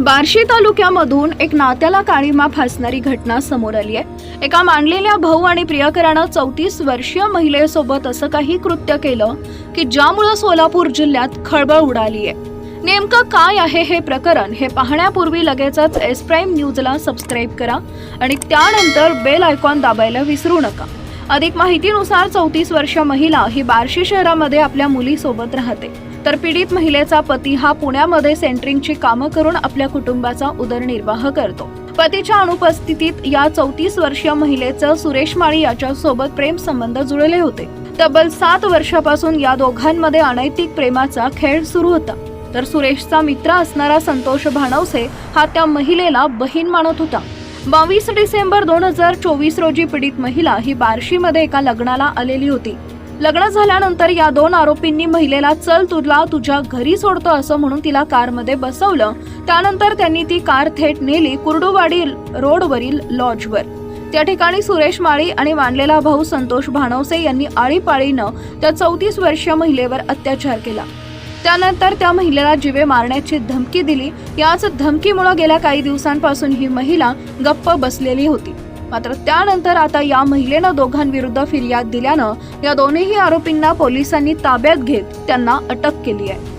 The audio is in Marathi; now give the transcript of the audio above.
बार्शी तालुक्यामधून एक नात्याला काळीमा फासणारी घटना समोर आली आहे. एका मांडलेल्या भाऊ आणि प्रियकरानं चौतीस वर्षीय महिलेसोबत असं काही कृत्य केलं की ज्यामुळं सोलापूर जिल्ह्यात खळबळ उडाली आहे. नेमकं काय आहे हे प्रकरण हे पाहण्यापूर्वी लगेचच एस प्राईम न्यूजला सबस्क्राईब करा आणि त्यानंतर बेल आयकॉन दाबायला विसरू नका. अधिक माहितीनुसार चौतीस वर्ष महिला ही बार्शी शहरामध्ये आपल्या मुलीसोबत राहते. तर पीडित महिलेचा पती हा पुण्यामध्ये सेंटरिंगची कामं करून आपल्या कुटुंबाचा उदरनिर्वाह करतो. पतीच्या अनुपस्थितीत या चौतीस वर्षीय महिलेचं सुरेश माळी याच्यासोबत प्रेम संबंध जुळले होते. तब्बल सात वर्षापासून या दोघांमध्ये अनैतिक प्रेमाचा खेळ सुरू होता. तर सुरेशचा मित्र असणारा संतोष भानवसे हा त्या महिलेला बहीण मानत होता. बावीस डिसेंबर दोन हजार चोवीस रोजी पीडित महिला ही बार्शीमध्ये एका लग्नाला आलेली होती. लग्न झाल्यानंतर या दोन आरोपींनी महिलेला चल तुला तुझ्या घरी सोडतो असं म्हणून तिला कारमध्ये बसवलं. त्यानंतर त्यांनी ती कार थेट नेली कुर्डुवाडी रोडवरील लॉजवर. त्या ठिकाणी सुरेश माळी आणि मांडलेला भाऊ संतोष भानवसे यांनी आळीपाळीनं त्या चौतीस वर्षीय महिलेवर अत्याचार केला. त्यानंतर त्या महिलेला जिवे मारण्याची धमकी दिली. याच धमकीमुळे गेल्या काही दिवसांपासून ही महिला गप्प बसलेली होती. मात्र त्यानंतर आता या महिलेनं दोघांविरुद्ध फिर्याद दिल्यानं या दोन्ही आरोपींना पोलिसांनी ताब्यात घेत त्यांना अटक केली आहे.